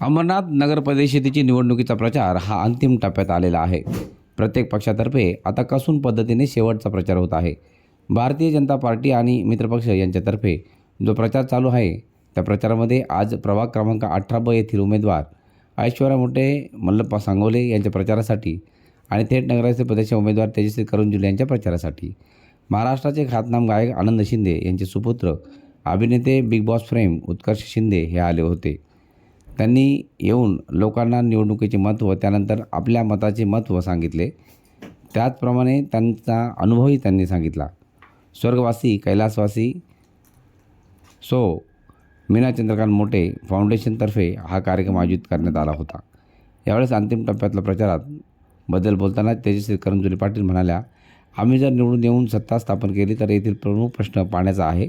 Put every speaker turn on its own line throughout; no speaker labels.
अमरनाथ नगर परिषदेची निवडणुकीचा प्रचार हा अंतिम टप्प्यात आलेला आहे. प्रत्येक पक्षातर्फे आता कसून पद्धतीने शेवटचा प्रचार होत आहे. भारतीय जनता पार्टी आणि मित्रपक्ष यांच्यातर्फे जो प्रचार चालू आहे त्या प्रचारामध्ये आज प्रभाग क्रमांक अठरा ब येथील उमेदवार ऐश्वर्या मोठे मल्लप्पा सांगोले यांच्या प्रचारासाठी आणि थेट नगराचे प्रदेश उमेदवार तेजस्वी करुंजुले यांच्या प्रचारासाठी. महाराष्ट्राचे ख्यातनाम गायक आनंद शिंदे यांचे सुपुत्र अभिनेते Bigg Boss fame Utkarsh Shinde हे आले होते. त्यांनी येऊन लोकांना निवडणुकीचे महत्त्व त्यानंतर आपल्या मताचे महत्त्व सांगितले. त्याचप्रमाणे त्यांचा अनुभवही त्यांनी सांगितला. स्वर्गवासी कैलासवासी सो मीना चंद्रकांत मोटे फाउंडेशनतर्फे हा कार्यक्रम आयोजित करण्यात आला होता. यावेळेस अंतिम टप्प्यातल्या प्रचारात बद्दल बोलताना तेजस्वी करंजुली पाटील म्हणाल्या आम्ही जर निवडून येऊन सत्ता स्थापन केली तर येथील प्रमुख प्रश्न पाण्याचा आहे.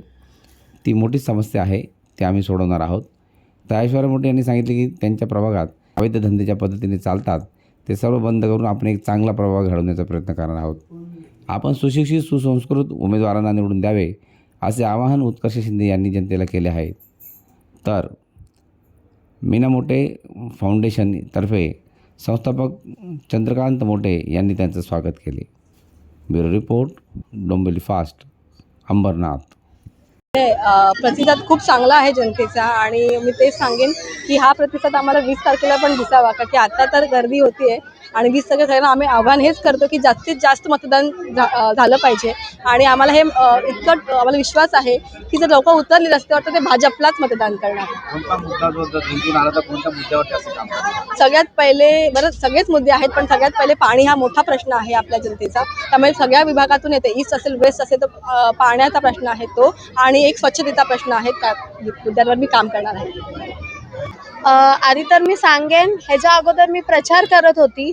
ती मोठी समस्या आहे ती आम्ही सोडवणार आहोत. तर ऐश्वर्या मोठे यांनी सांगितले की त्यांच्या प्रभागात अवैध धंद्याच्या पद्धतीने चालतात. ते सर्व बंद करून आपण एक चांगला प्रभाग घडवण्याचा प्रयत्न करणार आहोत. आपण सुशिक्षित सुसंस्कृत उमेदवारांना निवडून द्यावे असे आवाहन उत्कर्ष शिंदे यांनी जनतेला केले आहे. तर मीना मोठे फाउंडेशनतर्फे संस्थापक चंद्रकांत मोठे यांनी त्यांचं स्वागत केले. Bureau report Dombivli fast Ambernath.
म्हणजे, प्रतिसाद खूप चांगला आहे जनतेचा आणि मी तेच सांगेन की हा प्रतिसाद आम्हाला वीस तारखेला पण दिसावा का की आता तर गर्दी होतीये. आणि वीस तारखेला आम्ही आव्हान हेच करतो की जास्तीत जास्त मतदान झालं पाहिजे. आणि आम्हाला हे इतकं आम्हाला विश्वास आहे की जर लोक उतरली रस्त्यावर तर ते भाजपलाच मतदान करणार? सगळ्यात पहिले बरं सगळेच मुद्दे आहेत पण सगळ्यात पहिले पाणी हा मोठा प्रश्न आहे आपल्या जनतेचा. त्यामुळे सगळ्या विभागातून येते ईस्ट असेल वेस्ट असेल तर पाण्याचा प्रश्न आहे तो. आणि एक स्वच्छतेचा प्रश्न आहे त्या मुद्द्यांवर मी काम करणार आहे.
आधी तर मी सांगेन ह्याच्या अगोदर मी प्रचार करत होती.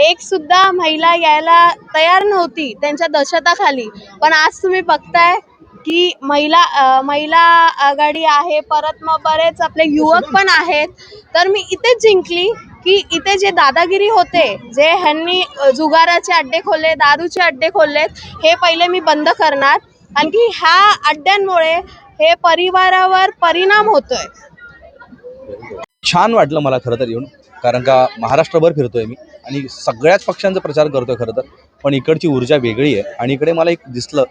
एक सुद्धा महिला यायला तयार नव्हती त्यांच्या दशताखाली पण आज तुम्ही बघताय की महिला महिला आघाडी आहे परत मग बरेच आपले युवक पण आहेत. तर मी इथेच जिंकली की इथे जे दादागिरी होते जे ह्यांनी जुगाराचे अड्डे खोलले दारूचे अड्डे खोललेत हे पहिले मी बंद करणार. आणखी ह्या अड्ड्यांमुळे हे परिवारावर परिणाम होतोय.
छान वाटलं मला खरं तर येऊन. कारण का महाराष्ट्रभर फिरतो आहे मी आणि सगळ्याच पक्षांचा प्रचार करतोय खरं तर. पण इकडची ऊर्जा वेगळी आहे आणि इकडे मला एक दिसलं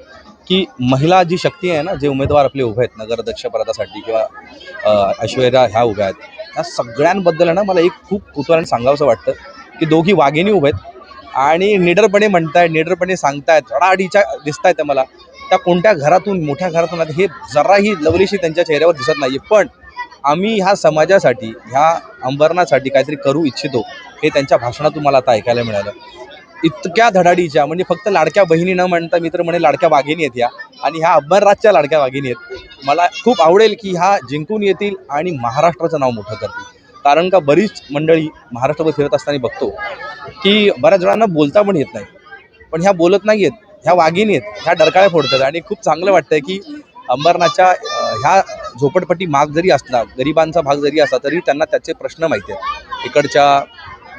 की महिला जी शक्ती आहे ना जे उमेदवार आपले उभे आहेत नगराध्यक्ष किंवा ऐश्वर्या ह्या उभ्या आहेत ह्या सगळ्यांबद्दल ना मला एक खूप कुतूहलाने सांगावंसं वाटतं की दोघी वाघिणी उभे आहेत आणि निडरपणे म्हणतायत निडरपणे सांगतायत चढाडीच्या दिसत आहेत मला. त्या कोणत्या घरातून मोठ्या घरातून आहेत हे जराही लवलीशी त्यांच्या चेहऱ्यावर दिसत नाही पण आम्ही ह्या समाजासाठी ह्या अंबरनाथसाठी काहीतरी करू इच्छितो हे त्यांच्या भाषणातून मला आता ऐकायला मिळालं. इतक्या धडाडीच्या म्हणजे फक्त लाडक्या बहिणी न म्हणता मित्र म्हणे लाडक्या वाघिणी आहेत ह्या आणि ह्या अंबरनाथच्या लाडक्या वाघिणी आहेत. मला खूप आवडेल की ह्या जिंकून येतील आणि महाराष्ट्राचं नाव मोठं करतील. कारण का बरीच मंडळी महाराष्ट्रभर फिरत असताना बघतो की बऱ्याच जणांना बोलता पण येत नाही. पण ह्या बोलत नाही आहेत ह्या वाघिणी आहेत ह्या डरकाळ्या फोडतात. आणि खूप चांगलं वाटतंय की अंबरनाथच्या ह्या झोपडपट्टी माग जरी असला गरिबांचा भाग जरी असला तरी त्यांना त्याचे प्रश्न माहिती आहेत. इकडच्या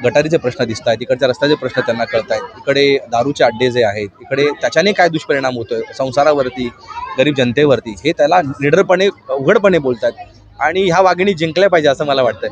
गटारीचे प्रश्न दिसत आहेत इकडच्या रस्त्याचे प्रश्न त्यांना कळत आहेत इकडे दारूचे अड्डे जे आहेत इकडे त्याच्याने काय दुष्परिणाम होतोय संसारावरती गरीब जनतेवरती हे त्याला निडरपणे उघडपणे बोलतात आणि ह्या वाघिणी जिंकल्या पाहिजे असं मला वाटतंय.